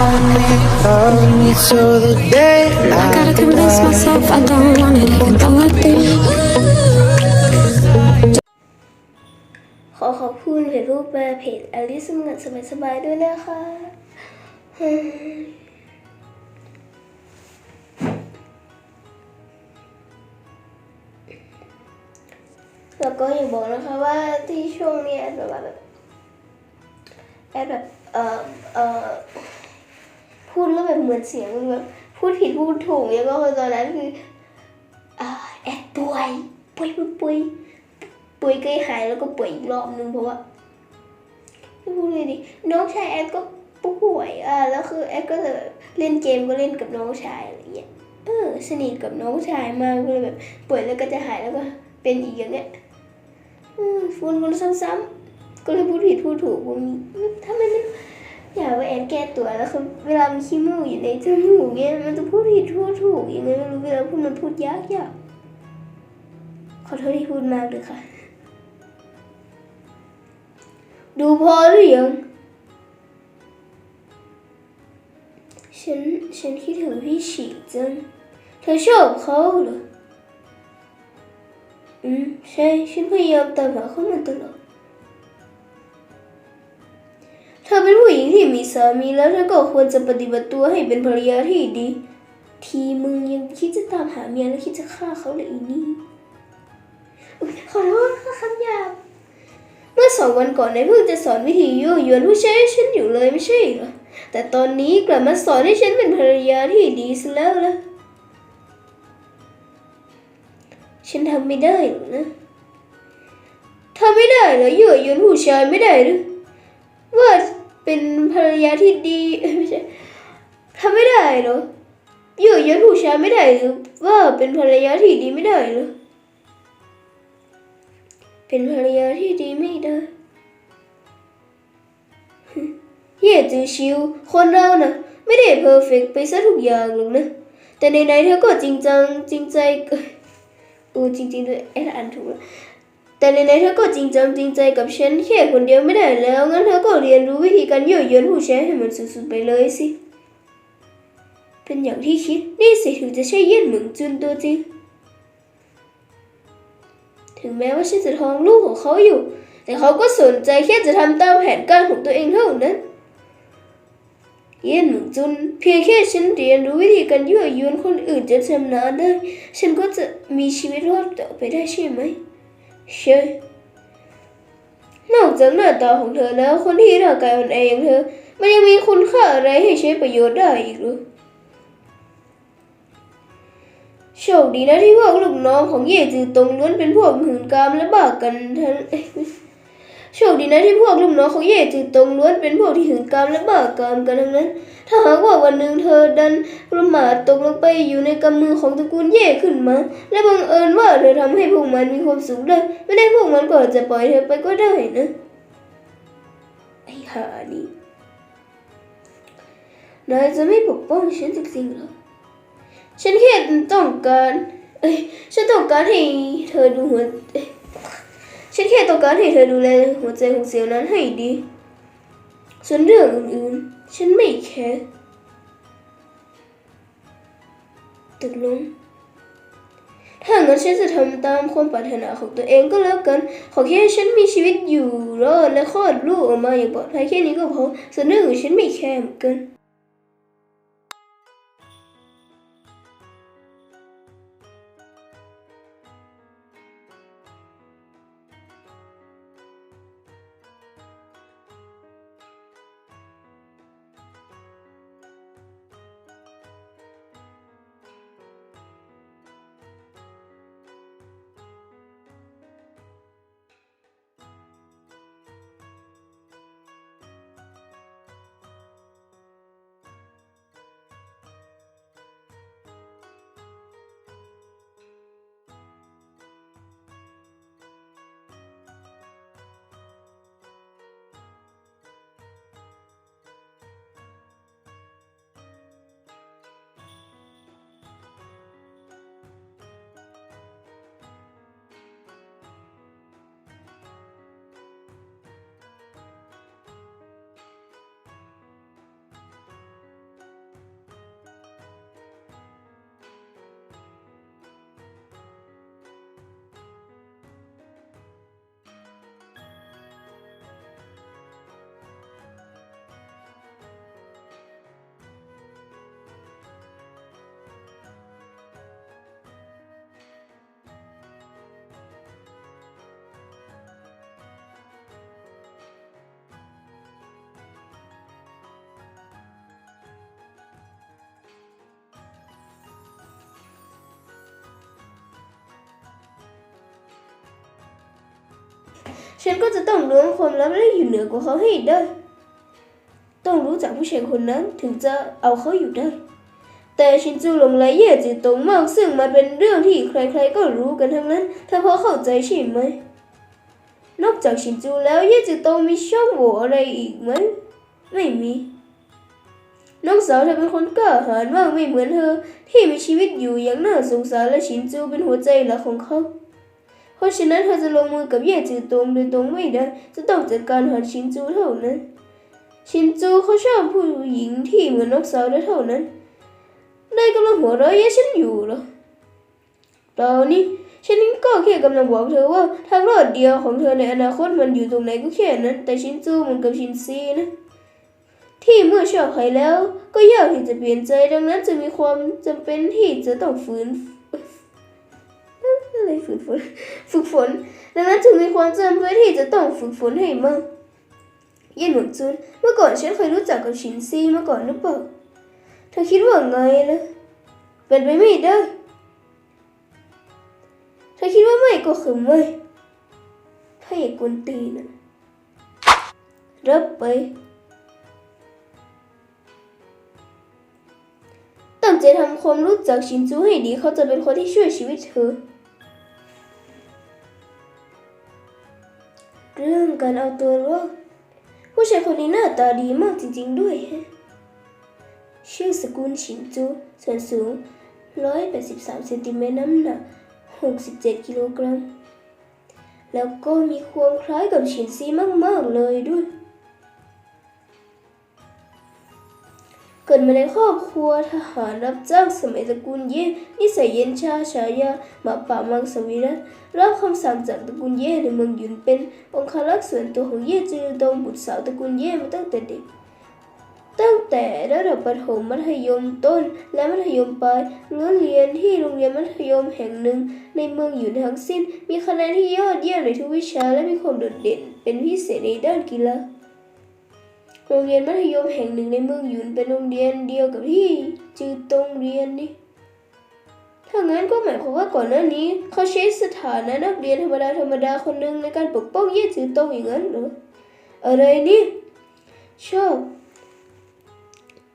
I gotta convince myself I don't want it even though I do. ขอขอบคุณเพจรูปแปรเพจอลิสเงินสบายๆด้วยนะคะแล้วก็อย่าบอกนะคะว่าที่ช่วงนี้แอดแบบว่าแบบแอดแบบเอ่อเอ่อ พูดแล้วแบบเหมือนเสียงแบบพูดผิดพูดถูกแล้วก็คือตอนนั้นคือแอดป่วยป่วยป่วยป่วยใกล้หายแล้วก็ป่วยอีกรอบนึงเพราะว่าพูดเลยดิน้องชายแอดก็ป่วยอ่าแล้วคือแอดก็เลยเล่นเกมก็เล่นกับน้องชายอะไรเงี้ยเออสนิทกับน้องชายมากก็เลยแบบป่วยแล้วก็จะหายแล้วก็เป็นอีกอย่างเงี้ยอืมวนวนซ้ำๆก็เลยพูดผิดพูดถูกผมถ้าไม่ อยากว่าแอนแก้ตัวแล้วคือเวลามันขี้มูกอยู่ในจมูกเนี่ยมันจะพูดผิดพูดถูกยังไงไม่รู้เวลาพูดมันพูดยากยากขอโทษที่พูดมากเลยค่ะ ดูพอหรือยังฉันฉันคิดถึงพี่ฉีจังเธอชอบเขาเหรออืมใช่ฉันพยายามตามหาเขามาตลอด เธอเป็นผู้หญิงที่มีสามีแล้วเธอก็ควรจะปฏิบัติตัวให้เป็นภรรยาที่ดี ทีมึงยังคิดจะตามหาเมียแล้วคิดจะฆ่าเขาเลยอีนี่ขอโทษค่ะคำหยาบเมื่อสองวันก่อนนายเพิ่งจะสอนวิธียั่วยวนผู้ชายให้ฉันอยู่เลยไม่ใช่เหรอแต่ตอนนี้กลับมาสอนให้ฉันเป็นภรรยาที่ดีซะแล้วล่ะฉันทำไม่ได้หรอกนะทำไม่ได้เหรอยั่วยวนผู้ชายไม่ได้หรือว่า เป็นภรรยาที่ดีไม่ใช่ทำไม่ได้เหรอยั่ยวนผู้ชายไม่ได้หรือว่าเป็นภรรยาที่ดีไม่ได้เหรอเป็นภรรยาที่ดีไม่ได้ฮึเย่จือชิว คนเรานะไม่ได้เพอร์เฟกต์ไปซะทุกอย่างหรอกนะ แต่ในไหนเธอก็จริงจัง จริงใจอ้ยเออจริงๆด้วยแอดอ่านถูกแล้ว แต่ในในเธอก็จริงจังจริงใจกับฉันแค่คนเดียวไม่ได้แล้ว งั้นเธอก็เรียนรู้วิธีการยั่วยวนผู้ชายให้มันสุดๆไปเลยสิ เป็นอย่างที่คิด นี่สิถึงจะใช่เยี่ยนเหมืองจุนตัวจริง ถึงแม้ว่าฉันจะท้องลูกของเขาอยู่ แต่เขาก็สนใจแค่จะทำตามแผนการของตัวเองเท่านั้น เยี่ยนเหมืองจุน เพียงแค่ฉันเรียนรู้วิธีการยั่วยวนคนอื่นจะชำนาญได้ ฉันก็จะมีชีวิตรอดต่อไปได้ใช่ไหม เชยนอกจากหน้าตาของเธอแล้ว คนที่ร่างกายอ่อนแออย่างเธอ มันยังมีคุณค่าอะไรให้ใช้ประโยชน์ได้อีกหรือโชคดีนะที่พวกลูกน้องของเย่จือตงล้วนเป็นพวกหื่นกามและบ้ากันทั้ง โชคดีนะที่พวกลูกน้องของเย่จือตงล้วนเป็นพวกที่หืนกามและบ้ากามกันทั้งนั้น ถ้าหากว่าวันหนึ่งเธอดันประมาทตกลงไปอยู่ในกำมือของตระกูลเย่ขึ้นมา และบังเอิญว่าเธอทำให้พวกมันมีความสุขได้ ไม่ได้พวกมันก็จะปล่อยเธอไปก็ได้นะ ไอ้ห่านี่นายจะไม่ปกป้องฉันจริงๆหรอ ฉันแค่ต้องการ เอ้ย ฉันต้องการให้เธอดูหัวเอ้ ฉันแค่ต้องการให้เธอดูแลหัวใจของเสี่ยวนั้นให้ดี ส่วนเรื่องอื่นๆ ฉันไม่แคร์ตกลงถ้างั้นฉันจะทำตามความปรารถนาของตัวเองก็แล้วกัน ขอแค่ฉันมีชีวิตอยู่รอดและคลอดลูกออกมาอย่างปลอดภัยแค่นี้ก็พอส่วนเรื่องอื่นฉันไม่แคร์เหมือนกัน ฉันก็จะต้องล้วงความลับและอยู่เหนือกว่าเขาให้ได้ ต้องรู้จักผู้ชายคนนั้นถึงจะเอาเขาอยู่ได้ แต่ชินจูหลงไหลเย่จือตงมากซึ่งมันเป็นเรื่องที่ใครๆก็รู้กันทั้งนั้นเธอพอเข้าใจใช่ไหม นอกจากชินจูแล้วเย่จือตงมีช่องโหว่อะไรอีกไหม ไม่มีน้องสาวเธอเป็นคนกล้าหาญมากไม่เหมือนเธอ ที่มีชีวิตอยู่อย่างน่าสงสารและชินจูเป็นหัวใจหลักของเขา เพราะฉะนั้นเธอจะลงมือกับเย่จือตงโดยตรงไม่ได้จะต้องจัดการหาชินจูเท่านั้นชินจูเขาชอบผู้หญิงที่เหมือนน้องสาวได้เท่านั้นนายกำลังหัวเราะเย้ฉันอยู่หรอตอนนี้ฉันก็แค่กำลังบอกเธอว่าทางรอดเดียวของเธอในอนาคตมันอยู่ตรงไหนก็แค่นั้น แต่ชินจูมือนกับชินซีนะ ที่เมื่อชอบใครแล้ว ก็ยากที่จะเปลี่ยนใจดังนั้นจะมีความจำเป็นที่จะต้องฝืน อะไรฝึกฝนฝึกฝน ดังนั้นจึงมีความจำเป็นที่จะต้องฝึกฝนให้มากเย็นหนุนจุนเมื่อก่อนฉันเคยรู้จักกับชินซีมาก่อนหรือเปล่าเธอคิดว่าไงนะเป็นไปไม่ได้เธอคิดว่าไม่ก็คือไม่ถ้าอยากกวนตีนนะรับไปตั้งใจทำความรู้จักชินจูให้ดีเขาจะเป็นคนที่ช่วยชีวิตเธอ เรื่องการเอาตัวรอดผู้ชายคนนี้หน้าตาดีมากจริง ๆด้วยฮะชื่อสกุลชินจูส่วนสูง 183เซนติเมตรน้ำหนัก 67 กิโลกรัม แล้วก็มีความคล้ายกับชินซีมาก ๆ เลยด้วย เกิดมาในครอบครัวทหารรับจ้างสมัยตระกูลเย่นิสัยเย็นชาฉายาหมาป่ามังสวิรัตรับคำสั่งจากตระกูลเย่ในเมืองหยุนเป็นองครักษ์ส่วนตัวของเย่จือดงบุตรสาวตระกูลเย่มาตั้งแต่เด็ก ตั้งแต่ระดับประถมมัธยมต้นและมัธยมปลายล้วนเรียนที่โรงเรียนมัธยมแห่งหนึ่ง ในเมืองหยุนทั้งสิ้น มีคะแนนที่ยอดเยี่ยมในทุกวิชาและมีความโดดเด่น เป็นพิเศษในด้านกีฬา โรงเรียนมัธยมแห่งหนึ่งในเมืองหยุนเป็นโรงเรียนเดียวกับที่จือตงเรียนนี่ถ้างั้นก็หมายความว่าก่อนหน้านี้ เขาใช้สถานะนักเรียนธรรมดาธรรมดาคนหนึ่งในการปกป้องเย่จือตงอย่างนั้นเหรออะไรนี่ชอบ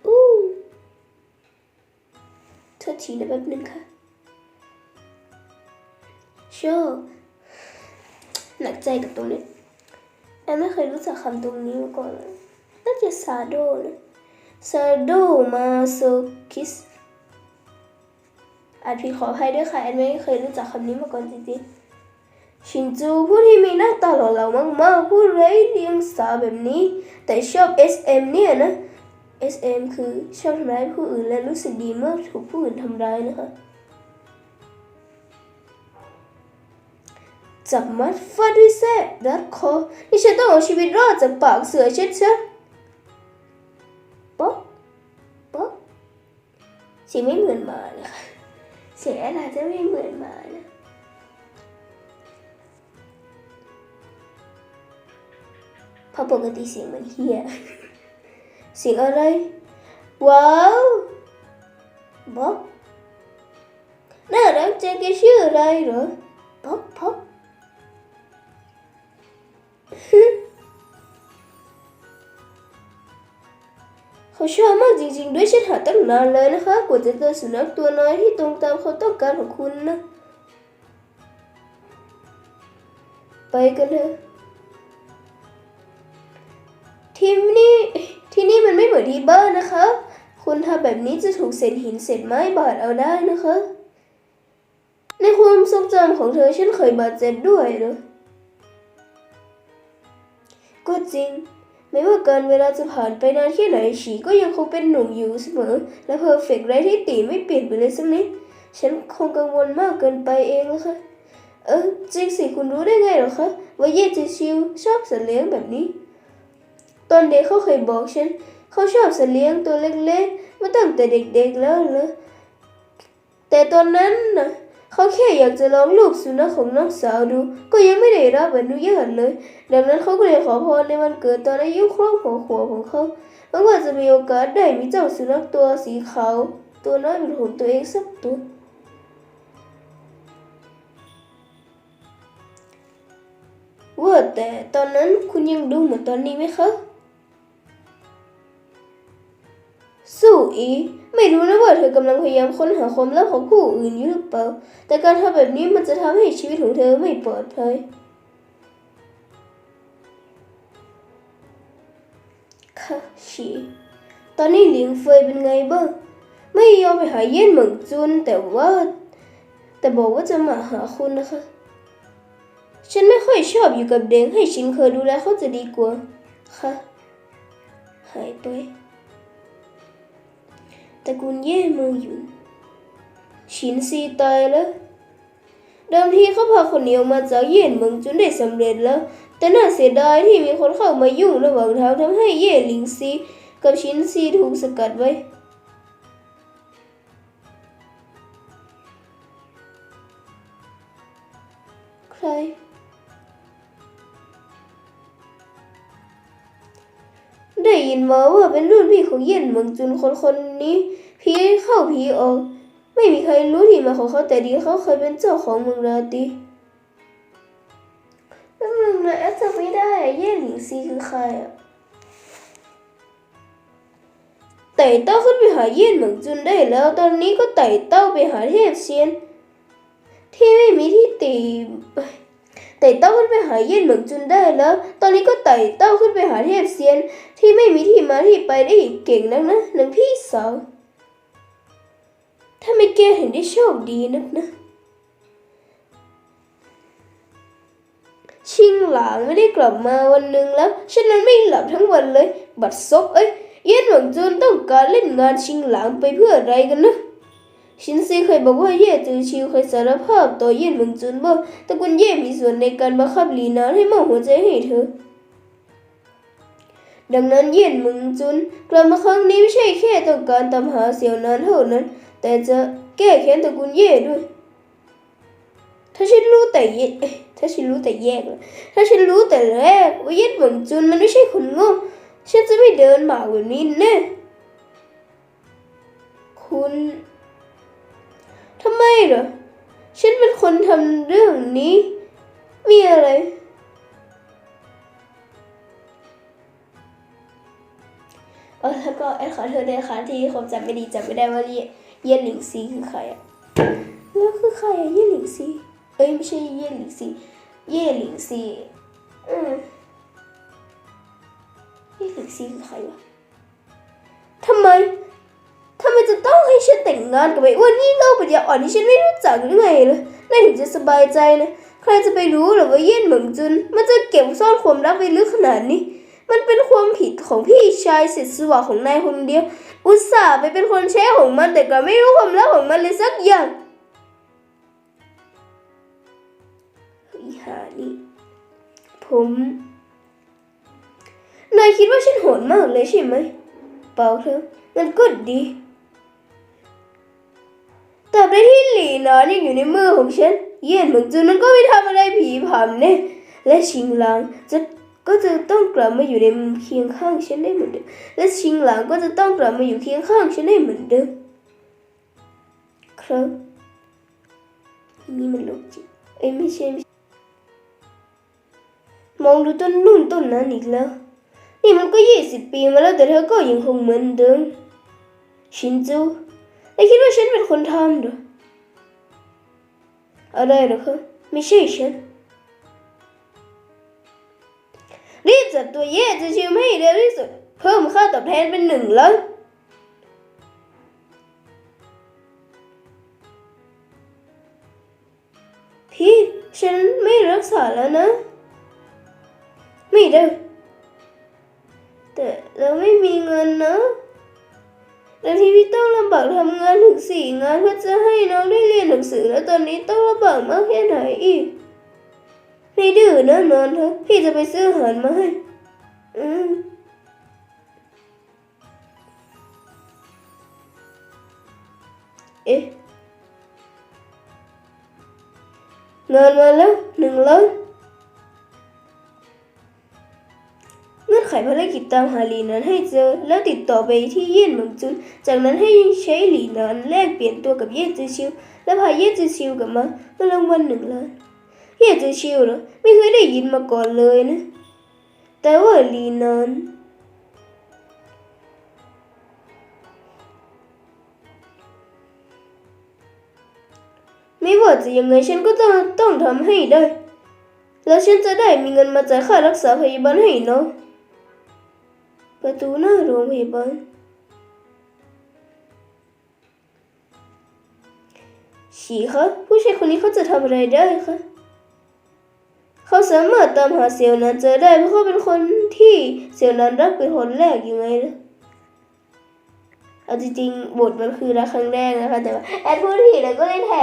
อู้โทษทีนะแป๊บนึงค่ะชอบหนักใจกับตรงนี้แอนไม่เคยรู้จักคำตรงนี้มาก่อนเลย น่าจะซาโดนะซาโดมาโซคิสอาจพี่ขออภัยด้วยค่ะแอนไม่เคยรู้จักคำนี้มาก่อนจริงๆ ชินจูผู้ที่มีหน้าตาหล่อเหลามากๆ ผู้ไร้เดียงสาแบบนี้ แต่ชอบ SM เนี่ยนะ SM คือชอบทำร้ายผู้อื่นและรู้สึกดีเมื่อถูกผู้อื่นทำร้ายนะคะจับมัดฟาดด้วยแส้รัดคอที่ฉันต้องเอาชีวิตรอดจากปากเสือเช็ดเช็ด สียงไม่เหมือนหมาเลยค่ะเสียงอนอาจะไม่เหมือนหมานะพราะปกติเสียงมันเฮียเสียงอะไร ว้าวบ๊อบน่ารักจังแกชื่ออะไรเหรอบ๊อบบ๊อบ เขาชอบมากจริงๆ ด้วยฉันหาตั้งนานเลยนะคะกว่าจะเจอสุนัขตัวน้อยที่ตรงตามความต้องการของคุณนะ ไปกันเถอะที่นี่ที่นี่มันไม่เหมือนที่บ้านนะคะ คุณทำแบบนี้จะถูกเศษหินเศษไม้บาดเอาได้นะคะ ในความทรงจำของเธอฉันเคยบาดเจ็บด้วยเหรอก็จริง ไม่ว่าการเวลาจะผ่านไปนานแค่ไหนฉีก็ยังคงเป็นหนุ่มอยู่เสมอ และเพอร์เฟกต์ไรที่ตีไม่เปลี่ยนไปเลยสักนิดฉันคงกังวลมากเกินไปเองนะคะเออจริงสิคุณรู้ได้ไงหรอคะว่าเย่จิชิวชอบสัตว์เลี้ยงแบบนี้ ตอนเด็กเขาเคยบอกฉันเขาชอบสัตว์เลี้ยงตัวเล็กๆมาตั้งแต่เด็กๆแล้วเหรอแต่ตอนนั้นน่ะ เขาแค่อยากจะลองลูกสุนัขของน้องสาวดู ก็ยังไม่ได้รับอนุญาตเลย ดังนั้นเขาก็เลยขอพรในวันเกิดตอนอายุครบหัวขวบของเขาหวังว่าจะมีโอกาสได้มีเจ้าสุนัขตัวสีขาวตัวน้อยเป็นของตัวเองสักตัววว่าแต่ตอนนั้นคุณยังดูเหมือนตอนนี้ไหมคะ สู้อีไม่รู้นะว่าเธอกำลังพยายามค้นหาความลับของผู้อื่นอยู่หรือเปล่า แต่การทำแบบนี้มันจะทำให้ชีวิตของเธอไม่ปลอดภัย ค่ะชีตอนนี้หลิงเฟยเป็นไงบ้าง ไม่ยอมไปหาเย่นเหมิงจุนแต่ว่า แต่บอกว่าจะมาหาคุณนะคะ ฉันไม่ค่อยชอบอยู่กับเด็กให้ชินเคยดูแลเขาจะดีกว่า ค่ะ หายไป ตระกูลเย่เมือหยุน ชินซีตายแล้ว เดิมทีเขาพาคนเหนียวมาจากเย่เมืองจนได้สำเร็จแล้ว แต่น่าเสียดายที่มีคนเข้ามายุ่งระหว่างทางทำให้เย่หลิงซีกับชินซีถูกสกัดไว้ใคร ได้ยินมาว่าเป็นรุ่นพี่ของเย่นเมืองจุนคนคนนี้ผีเข้าผีออก ไม่มีใครรู้ที่มาของเขาแต่ดีเขาเคยเป็นเจ้าของเมืองราตีแล้วมึงนะแอดจะไม่ได้เย่หลิงซีคือใครอะไต่เต้าขึ้นไปหาเย่นเหมืองจุนได้แล้ว ตอนนี้ก็ไต่เต้าไปหาเทพเซียน ที่ไม่มีที่ตีไต่เต้าขึ้นไปหาเย่นเหมืองจุนได้แล้ว ตอนนี้ก็ไต่เต้าขึ้นไปหาเทพเซียน ที่ไม่มีที่มาที่ไปได้เก่งนักนะนางพี่สาวถ้าไม่แก้ถึงได้โชคดีนักนะ ชิงหลางไม่ได้กลับมาวันหนึ่งแล้ว ฉันนั้นไม่หลับทั้งวันเลย บัดซบเอ้ยเย็นหวังจุนต้องการเล่นงานชิงหลางไปเพื่ออะไรกันนะชินซีเคยบอกว่าเย่จือชิวเคยสารภาพต่อเย่หวังจุนว่าตระกูลเย่มีส่วนในการบังคับลีนานให้มอบหัวใจให้เธอ ดังนั้นเย่หมึงจุนกลับมาครั้งนี้ไม่ใช่แค่ต้องการตามหาเสี่ยวนานเท่านั้น แต่จะแก้แค้นตระกูลเย่ด้วย ถ้าฉันรู้แต่เย่ถ้าฉันรู้แต่แยก ถ้าฉันรู้แต่แรกว่าเย่หมึงจุนมันไม่ใช่คนโง่ฉันจะไม่เดินหมาแบบนี้แน่คุณทำไมเหรอ ฉันเป็นคนทำเรื่องนี้ มีอะไร แล้วก็แอดขอโทษด้วยนะคะที่ผมจำไม่ดีจำไม่ได้ว่าเยเย่หลิงซีคือใครอะแล้วคือใครอะเย่หลิงซีเอ้ยไม่ใช่เย่หลิงซีเย่หลิงซีอืมนี่หลิงซีคือใครวะทำไมทำไมจะต้องให้ฉันแต่งงานกับไอ้อ้วนนี่เง่าปัญญาอ่อนที่ฉันไม่รู้จักหรือไงล่ะนายถึงจะสบายใจนะ ใครจะไปรู้หรอว่าเย็นเหมิงจุน มันจะเก็บซ่อนความลับไว้ลึกขนาดนี้ มันเป็นความผิดของพี่ชายเสร็จสวะของนายคนเดียว อุตส่าห์ไปเป็นคนแช้ของมันแต่ก็ไม่รู้ความลับของมันเลยสักอย่างเฮ้ยหานี่ผมนายคิดว่าฉันโหดมากเลยใช่ไหมเปล่าเธอมันก็ดีแต่ใดที่หลีนานยังอยู่ในมือของฉัน เยี่ยนเหมือนจุนนั้นก็ไม่ทำอะไรผีผำแน่และชิงลางจะ ก็จะต้องกลับมาอยู่ในเคียงข้างฉันได้เหมือนเดิมและชิงหลางก็จะต้องกลับมาอยู่เคียงข้างฉันได้เหมือนเดิมครับนี่มันโลกจิตเอ้ยไม่ใช่ไม่ใช่มองดูต้นนู่นต้นนั้นอีกแล้ว นี่มันก็ยี่สิบปีมาแล้วแต่เธอก็ยังคงเหมือนเดิมชินจูนายคิดว่าฉันเป็นคนทำเหรออะไรเหรอคะไม่ใช่ฉัน รีบจับตัวเย่จะชิวให้เร็วที่สุด เพิ่มค่าตอบแทนเป็นหนึ่งล้านพี่ฉันไม่รักษาแล้วนะ ไม่ได้ แต่เราไม่มีเงินนะแล้วที่พี่ต้องลำบากทำงานถึงสี่งานเพื่อจะให้น้องได้เรียนหนังสือแล้วตอนนี้ต้องลำบากมากแค่ไหนอีก ไม่ดื้อนะนอนเถอะพี่จะไปซื้ออาหารมาให้ อืมเอ๊ะเงินมาแล้วหนึ่งล้านเงื่อนไขภารกิจตามหาหลีนั้นให้เจอ แล้วติดต่อไปที่เย่นเหมิงจุน จากนั้นให้ใช้หลีนั้นแลกเปลี่ยนตัวกับเย่จือชิว และพาเย่จือชิวกลับมาเพื่อรางวัลหนึ่งล้าน เไม่อยากจะชิวเหรอไม่เคยได้ยินมาก่อนเลยนะ แต่ว่าลีนานไม่ว่าจะยังไงฉันก็ต้องต้องทำให้ได้ แล้วฉันจะได้มีเงินมาจ่ายค่ารักษาพยาบาลให้เน้องประตูหน้าโรงพยาบาลฉีคะผู้ชายคนนี้เขาจะทำอะไรได้คะ เขาสามารถตามหาเสี่ยวนั้นเจอได้เพราะเขาเป็นคนที่เสี่ยวนั้นรักเป็นคนแรกยังไงล่ะเอาจริงๆบทมันคือรักครั้งแรกนะคะแต่ว่าแอดพูดผิดแล้วก็เลยแถ